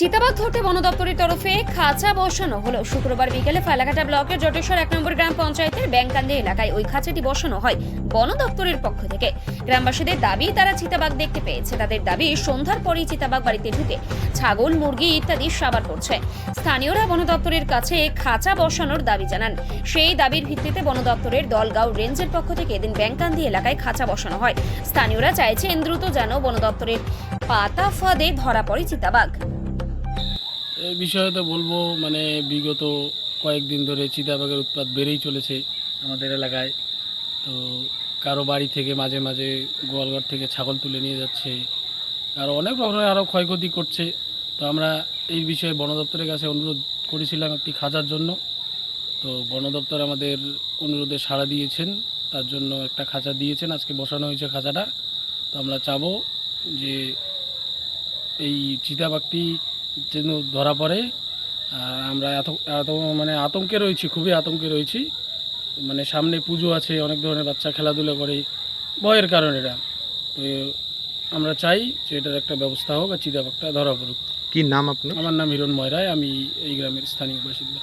চিতাবাঘ ধরতে বন দপ্তরের তরফে খাঁচা বসানো হলো। শুক্রবার বিকেলে ফালাকাটা ব্লকের জটেশ্বর এক নম্বর গ্রাম পঞ্চায়েতের ব্যাংকান্দি এলাকায় ওই খাঁচাটি বসানো হয় বন দপ্তরের পক্ষ থেকে। গ্রামবাসীদের দাবি, তারা চিতাবাঘ দেখতে পেয়েছে। তাদের দাবি, সন্ধ্যার পরেই চিতাবাঘ বাড়িতে ঢুকে ছাগল, মুরগি ইত্যাদি সাবার করছে স্থানীয়রা বন দপ্তরের কাছে খাঁচা বসানোর দাবি জানান। সেই দাবির ভিত্তিতে বন দপ্তরের দলগাঁও রেঞ্জের পক্ষ থেকে এদিন ব্যাংকান্দি এলাকায় খাঁচা বসানো হয়। স্থানীয়রা চাইছেন দ্রুত যেন বন দপ্তরের পাতা ফাঁদে ধরা পড়ে চিতাবাঘ। এই বিষয়ে তো বলব মানে বিগত কয়েকদিন ধরে চিতাবাঘের উৎপাত বেড়েই চলেছে আমাদের এলাকায়। তো কারও বাড়ি থেকে মাঝে মাঝে গোয়ালঘর থেকে ছাগল তুলে নিয়ে যাচ্ছে, আর অনেক রকমের আরও ক্ষয়ক্ষতি করছে। তো আমরা এই বিষয়ে বন দপ্তরের কাছে অনুরোধ করেছিলাম একটি খাঁচার জন্য। তো বন দপ্তর আমাদের অনুরোধে সাড়া দিয়েছেন, তার জন্য একটা খাঁচা দিয়েছেন, আজকে বসানো হয়েছে খাঁচাটা তো আমরা চাবো যে এই চিতাবাঘটি যেন ধরা পড়ে। আর আমরা এত এত মানে আতঙ্কে রয়েছি খুবই আতঙ্কে রয়েছি। মানে সামনে পুজো আছে অনেক ধরনের বাচ্চা খেলাধুলা করে ভয়ের কারণ এটা। তো আমরা চাই যে এটার একটা ব্যবস্থা হোক আর চিতাবাঘটা ধরা পড়ুক। কি নাম আপনার? আমার নাম হিরণ ময়রায় আমি এই গ্রামের স্থানীয় বাসিন্দা।